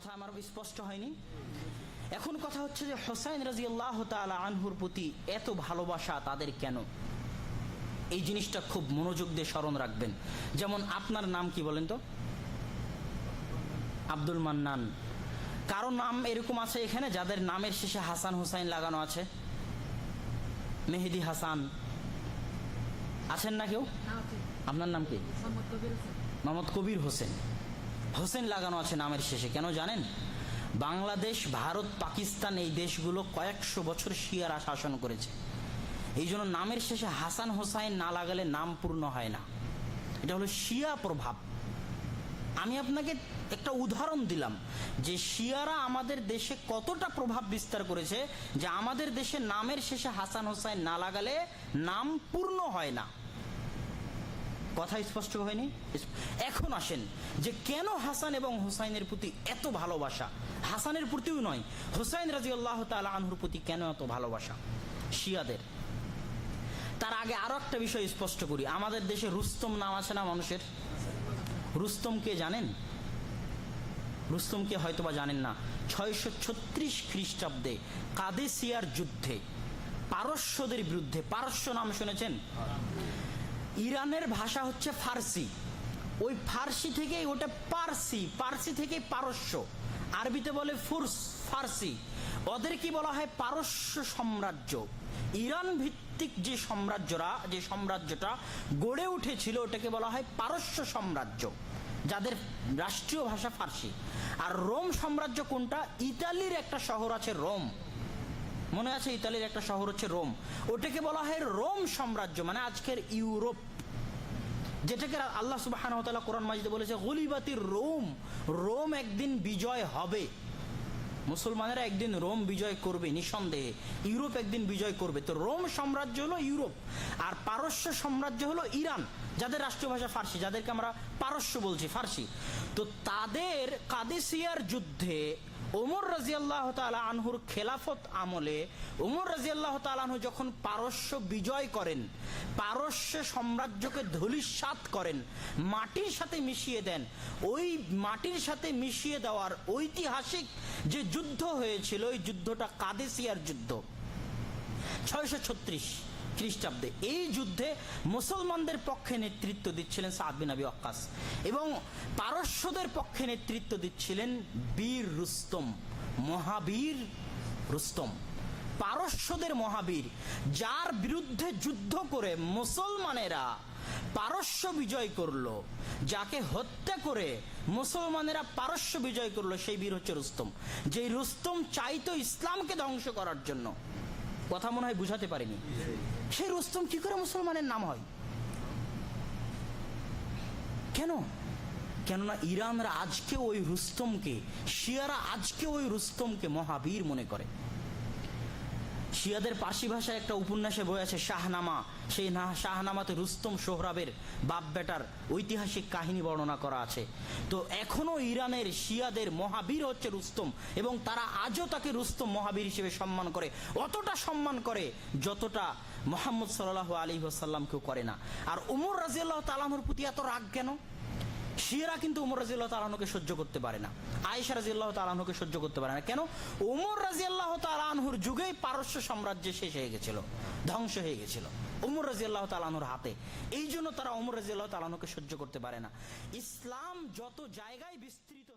কথা আমার স্পষ্ট হয়নি। এখন কথা হচ্ছে যে হোসাইন রাজি আল্লাহ তালা আনহুর প্রতি এত ভালোবাসা তাদের কেন? এই জিনিসটা খুব মনোযোগ দিয়ে স্মরণ রাখবেন। যেমন আপনার নাম কি বলেন তো? আব্দুল মান্নান। কারও নাম এরকম আছে এখানে যাদের নামের শেষে হাসান হুসাইন লাগানো আছে? মেহেদি হাসান। আছেন না কেউ? আপনার নাম কি? মোহাম্মদ কবির হোসেন। হোসেন লাগানো আছে নামের শেষে, কেন জানেন? বাংলাদেশ, ভারত, পাকিস্তান এই দেশগুলো কয়েকশো বছর শিয়ারা শাসন করেছে। এই জন্য নামের শেষে হাসান হোসাইন না লাগালে নাম পূর্ণ হয় না। এটা হলো শিয়া প্রভাব। আমি আপনাকে একটা উদাহরণ দিলাম যে শিয়ারা আমাদের দেশে কতটা প্রভাব বিস্তার করেছে যে আমাদের দেশে নামের শেষে হাসান হোসাইন না লাগালে নাম পূর্ণ হয় না। কথা স্পষ্ট হয়নি? এখন আসেন যে কেন হাসান এবং হুসাইনের প্রতি এত ভালোবাসা? হাসানের প্রতিও নয়, হুসাইন রাজি আল্লাহ তালা আনহুর প্রতি কেন এত ভালোবাসা? শিয়াদের। তার আগে আরও একটা বিষয় স্পষ্ট করি। আমাদের দেশে রুস্তম নাম আছে না মানুষের? রুস্তম কে জানেন? রুস্তমকে হয়তোবা জানেন না। ছয়শো ছত্রিশ খ্রিস্টাব্দে কাদেসিয়ার যুদ্ধে পারস্যদের বিরুদ্ধে, পারস্য নাম শুনেছেন? ইরানের ভাষা হচ্ছে ফার্সি। ওই ফার্সি থেকে ওটা পার্সি পার্সি থেকে পারস্য। আরবিতে বলে ফুরস, ফার্সি। ওদের কি বলা হয়? পারস্য সাম্রাজ্য। ইরান ভিত্তিক যে সাম্রাজ্যরা, যে সাম্রাজ্যটা গড়ে উঠেছিল, ওটাকে বলা হয় পারস্য সাম্রাজ্য, যাদের রাষ্ট্রীয় ভাষা ফার্সি। আর রোম সাম্রাজ্য কোনটা? ইতালির একটা শহর আছে রোম। মনে আছে ইতালির একটা শহর হচ্ছে রোম? ওটাকে বলা হয় রোম সাম্রাজ্য মানে আজকের ইউরোপ। যেটাকে আল্লাহ সুবাহ কোরআন মাজিদে বলেছে গলিবাতির রোম রোম একদিন বিজয় হবে। মুসলমানেরা একদিন রোম বিজয় করবে, নিঃসন্দেহে। ইউরোপ একদিন বিজয় করবে। তো রোম সাম্রাজ্য হলো ইউরোপ, আর পারস্য সাম্রাজ্য হলো ইরান, যাদের রাষ্ট্রভাষা ফার্সি, যাদেরকে আমরা পারস্য বলছি ফার্সি। তো তাদের কাদেসিয়ার যুদ্ধে ওমর রাজিয়াল্লাহ তালা আনহুর খেলাফত আমলে ওমর রাজিয়াল্লাহ তালাহু যখন পারস্য বিজয় করেন, পারস্য সাম্রাজ্যকে ধূলিসাৎ করেন, মাটির সাথে মিশিয়ে দেন, ওই মাটির সাথে মিশিয়ে দেওয়ার ঐতিহাসিক যে যুদ্ধ হয়েছিল, ওই যুদ্ধটা কাদেসিয়ার যুদ্ধ। ছয়শো ছত্রিশ। খ্রিস্টাব্দে। এই যুদ্ধে মুসলমানদের পক্ষে নেতৃত্ব দিচ্ছিলেন সাদ বিন আবি ওয়াক্কাস এবং পারস্যদের পক্ষে নেতৃত্ব দিচ্ছিলেন বীর রুস্তম, মহাবীর রুস্তম। পারস্যদের মহাবীর, যার বিরুদ্ধে যুদ্ধ করে মুসলমানেরা পারস্য বিজয় করল, যাকে হত্যা করে মুসলমানেরা পারস্য বিজয় করল, সেই বীর হচ্ছে রুস্তম। যেই রুস্তম চাইতো ইসলামকে ধ্বংস করার জন্য। কথা মনে হয় বুঝাতে পারেনি। সেই রুস্তম কি করে মুসলমানের নাম হয়? কেন? কেননা ইরানরা আজকে ওই রুস্তমকে, শিয়ারা আজকে ওই রুস্তমকে মহাবীর মনে করে। শিয়াদের পার্সি ভাষায় একটা উপন্যাসে বই আছে, শাহনামা। সেই না, শাহনামাতে রুস্তম সোহরাবের বাপ বেটার ঐতিহাসিক কাহিনী বর্ণনা করা আছে। তো এখনও ইরানের শিয়াদের মহাবীর হচ্ছে রুস্তম এবং তারা আজও তাকে রুস্তম মহাবীর হিসেবে সম্মান করে। অতটা সম্মান করে যতটা মোহাম্মদ সাল্লাহ আলী আসাল্লামকেও করে না। আর উমর রাজিয়াল্লাহ তালামর প্রতি এত রাগ কেন? শিয়ারা কিন্তু উমর রাজিয়াল্লাহ তালাহকে সহ্য করতে পারে না। আয়েশা রাজিয়াল্লাহ তালাহকে সহ্য করতে পারে না। কেন? উমর রাজিয়াল্লাহ তালাহুর যুগেই পারস্য সাম্রাজ্য শেষ হয়ে গেছিল, ধ্বংস হয়ে গেছিল, উমর রাজিয়াল্লাহ তালাহুর হাতে। এই জন্য তারা উমর রাজিয়াল্লাহ তালাহুকে সহ্য করতে পারে না। ইসলাম যত জায়গায় বিস্তৃত